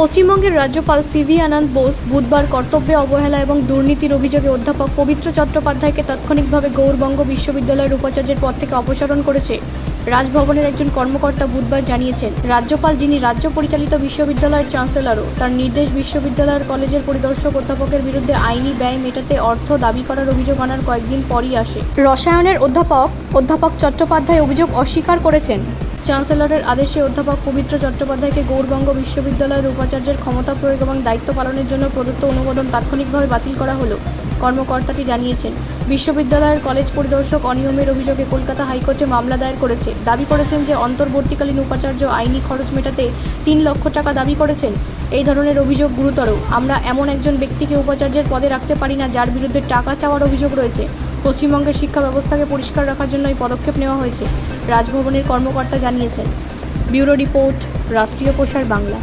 পশ্চিমবঙ্গের রাজ্যপাল সিভি আনন্দ বোস বুধবার কর্তব্যে অবহেলা এবং দুর্নীতির অভিযোগে অধ্যাপক পবিত্র চট্টোপাধ্যায়কে তাৎক্ষণিকভাবে গৌরবঙ্গ বিশ্ববিদ্যালয়ের উপাচার্যের পদ থেকে অপসারণ করেছে রাজভবনের একজন কর্মকর্তা বুধবার জানিয়েছেন, রাজ্যপাল যিনি রাজ্য পরিচালিত বিশ্ববিদ্যালয়ের চ্যান্সেলরও, তার নির্দেশ বিশ্ববিদ্যালয়ের কলেজের পরিদর্শক অধ্যাপকের বিরুদ্ধে আইনি ব্যয় মেটাতে অর্থ দাবি করার অভিযোগ আনার কয়েকদিন পরই আসে। রসায়নের অধ্যাপক অধ্যাপক চট্টোপাধ্যায় অভিযোগ অস্বীকার করেছেন। চ্যান্সেলরের আদেশে অধ্যাপক পবিত্র চট্টোপাধ্যায়কে গৌরবঙ্গ বিশ্ববিদ্যালয়ের উপাচার্যের ক্ষমতা প্রয়োগ এবং দায়িত্ব পালনের জন্য প্রদত্ত অনুমোদন তাৎক্ষণিকভাবে বাতিল করা হলো, কর্মকর্তাটি জানিয়েছেন। বিশ্ববিদ্যালয়ের কলেজ পরিদর্শক অনিয়মের অভিযোগে কলকাতা হাইকোর্টে মামলা দায়ের করেছে। দাবি করেছেন যে অন্তর্বর্তীকালীন উপাচার্য আইনি খরচ মেটাতে তিন লক্ষ টাকা দাবি করেছেন। এই ধরনের অভিযোগ গুরুতর। আমরা এমন একজন ব্যক্তিকে উপাচার্যের পদে রাখতে পারি না যার বিরুদ্ধে টাকা চাওয়ার অভিযোগ রয়েছে। পশ্চিমবঙ্গের শিক্ষা ব্যবস্থাকে পরিষ্কার রাখার জন্য এই পদক্ষেপ নেওয়া হয়েছে, রাজভবনের কর্মকর্তা জানিয়েছেন। ব্যুরো রিপোর্ট, রাষ্ট্রীয় প্রসার বাংলা।